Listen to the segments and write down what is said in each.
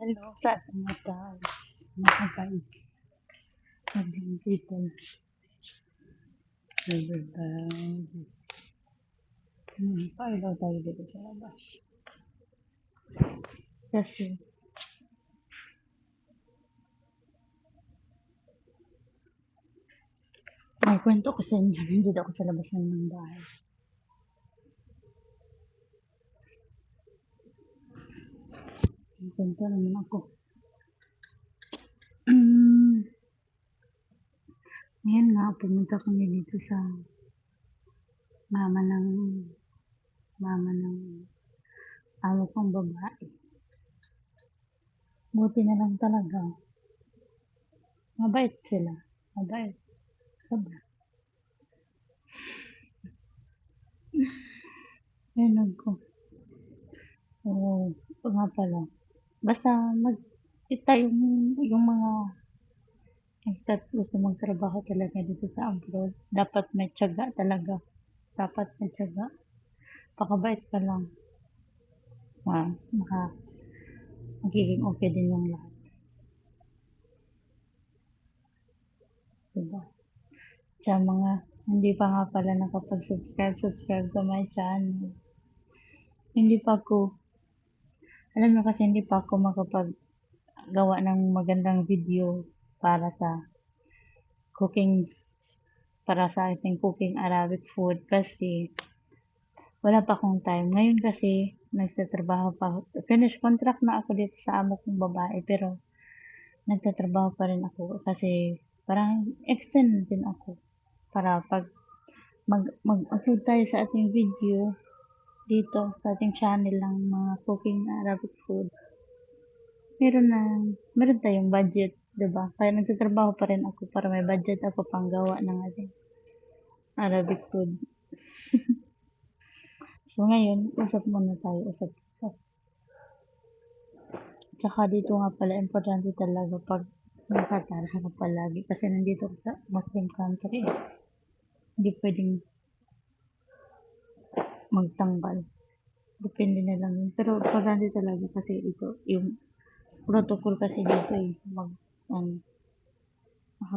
Hello sa ating mga guys. Mga guys. Maging people. Guys. Hmm, pailaw tayo dito sa labas. Kasi, may kwento ko sa inyo. Nandito ako sa labas ng bahay. Kwento naman ako. Ngayon nga, pumunta kami dito sa mama ng mama ng amo kong babae. Buti na lang talaga. Mabait sila. Mabait. Sobra. Ayun ako. Oo, ito nga pala. Basta mag kita yung mga nagtat gusto magtrabaho talaga dito sa abroad. Dapat may tiyaga talaga. Dapat may tiyaga. Pakabait ka lang. Ah, maka magiging okay din yung lahat. Diba? Sa mga hindi pa nga pala nakapag-subscribe, subscribe to my channel. Hindi pa ako, alam mo kasi hindi pa ako makapag-gawa ng magandang video para sa cooking, para sa ating cooking Arabic food kasi wala pa akong time. Ngayon kasi, nagtatrabaho pa. Finish contract na ako dito sa amo kong babae pero nagtatrabaho pa rin ako kasi parang extend din ako para pag mag, mag-upload tayo sa ating video dito sa ating channel ng mga cooking Arabic food. Meron na, meron tayong budget, ba? Kaya nagtatrabaho pa rin ako para may budget ako pang gawa ng ating Arabic food. so ngayon, usap muna tayo, usap-usap. Tsaka dito nga pala, importante talaga pag nakatara ka palagi kasi nandito sa Muslim country. Hindi pwedeng magtanggal. Depende na lang yun. Pero importante talaga kasi ito, yung protocol kasi dito eh, mag, ano,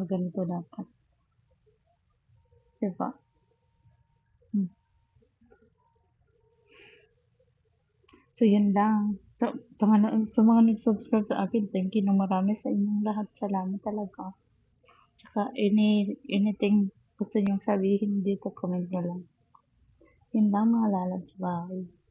ganito dapat. Diba? Hmm. So, yun lang. So, sa mga, sa mga nag-subscribe sa akin, thank you na marami sa inyong lahat. Salamat talaga. Tsaka, any, anything gusto nyong sabihin dito, comment nyo lang. Yun lang mga lalabs. Bye.